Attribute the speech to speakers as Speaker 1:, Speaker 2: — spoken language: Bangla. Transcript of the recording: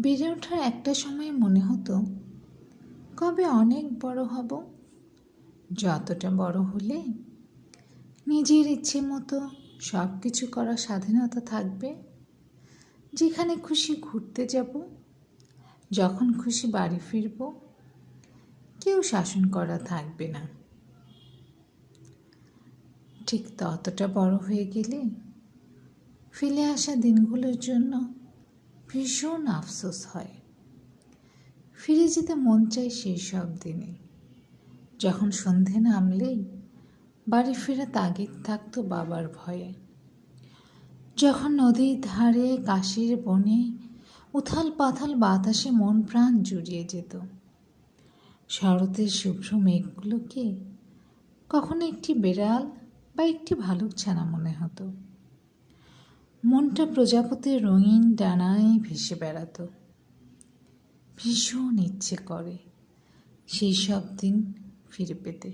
Speaker 1: বেড়ে ওঠার একটা সময় মনে হতো, কবে অনেক বড় হব। যতটা বড় হলে নিজের ইচ্ছে মতো সব কিছু করার স্বাধীনতা থাকবে। যেখানে খুশি ঘুরতে যাব, যখন খুশি বাড়ি ফিরব, কেউ শাসন করা থাকবে না। ঠিক ততটা বড় হয়ে গেলে ফেলে আসা দিনগুলোর জন্য ভীষণ আফসোস হয়। ফিরে যেতে মন চায় সেই সব দিনে। যখন সন্ধে নামলেই বাড়ি ফেরা তাগিদ থাকতো বাবার ভয়ে। যখন নদীর ধারে, কাশির বনে উথাল পাথাল বাতাসে মন প্রাণ জুড়িয়ে যেত। শরতের শুভ্র মেঘগুলোকে কখনো একটি বেড়াল বা একটি ভালুক ছানা মনে হতো। মনটা প্রজাপতির রঙিন ডানায় ভেসে বেড়াতো। ভীষণ ইচ্ছে করে সেই সব দিন ফিরে পেতে।